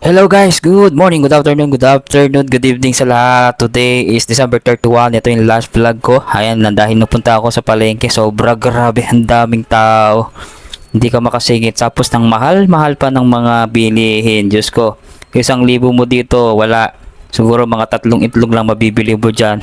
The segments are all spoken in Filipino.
Hello guys, good morning, good afternoon, good afternoon, good evening sa lahat. Today is December 31, ito yung last vlog ko. Ayan, lang dahil napunta ako sa palengke, sobra grabe, ang daming tao. Hindi ka makasingit. Tapos ng mahal, mahal pa ng mga bilihin. Diyos ko, isang libo mo dito, wala. Siguro mga tatlong itlog lang mabibili mo dyan.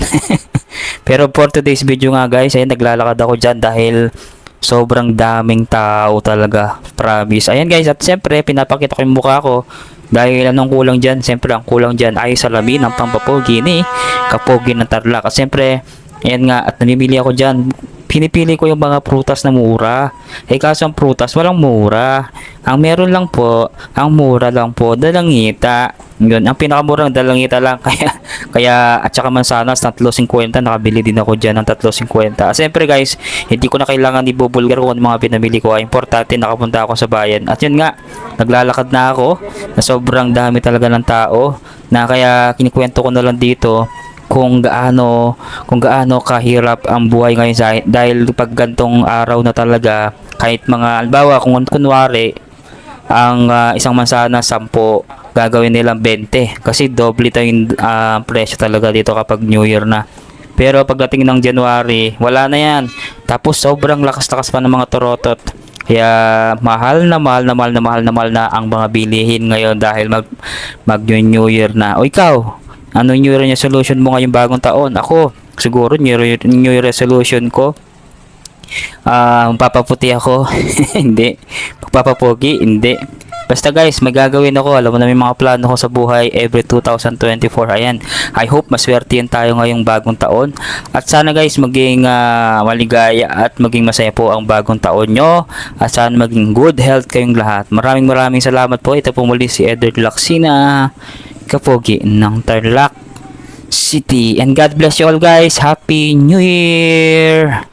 Pero for today's video nga guys, ayan, naglalakad ako dyan dahil sobrang daming tao talaga. Promise. Ayan guys, at siyempre, pinapakita ko yung mukha ko. Dahil anong kulang dyan? Siyempre, ang kulang dyan ay salamin ng pampapogi ni Kapogi ng Tarlac. Siyempre, ayan nga, at namimili ako dyan. Pinipili ko yung mga prutas na mura. Eh kaso ang prutas, walang mura. Ang meron lang po, ang mura lang po, dalangita. Yun, ang pinakamurang dalangita lang. Kaya, kaya at saka mansanas, 3.50. Nakabili din ako dyan ng 3.50. Siyempre guys, hindi ko na kailangan ibubulgar kung ano mga pinamili ko. Ay, importante, nakapunta ako sa bayan. At yun nga, naglalakad na ako na sobrang dami talaga ng tao na kaya kinikwento ko na lang dito kung gaano kung gaano kahirap ang buhay ngayon sa, dahil pag gantong araw na talaga kahit mga albawa kung kunwari ang ah, isang mansana 10 gagawin nilang 20 kasi doble tayo yung ah, presyo talaga dito kapag New Year na pero pagdating ng January wala na yan tapos sobrang lakas-lakas pa ng mga torotot kaya mahal na mahal na mahal na mahal na mahal na ang mga bilihin ngayon dahil mag mag New Year na. O ikaw, ano New Year resolution mo ngayong bagong taon? Ako, siguro New Year, New Year resolution ko Ah, papaputi ako. hindi. Papapogi, hindi. Basta guys, may gagawin ako. Alam mo na may mga plano ko sa buhay every 2024. Ayan. I hope maswertihan tayo ngayong bagong taon. At sana guys, maging ah, maligaya at maging masaya po ang bagong taon nyo. At sana maging good health kayong lahat. Maraming maraming salamat po. Ito po muli si Edward Laksina, Kapogi ng Tarlac City. And God bless you all guys. Happy New Year!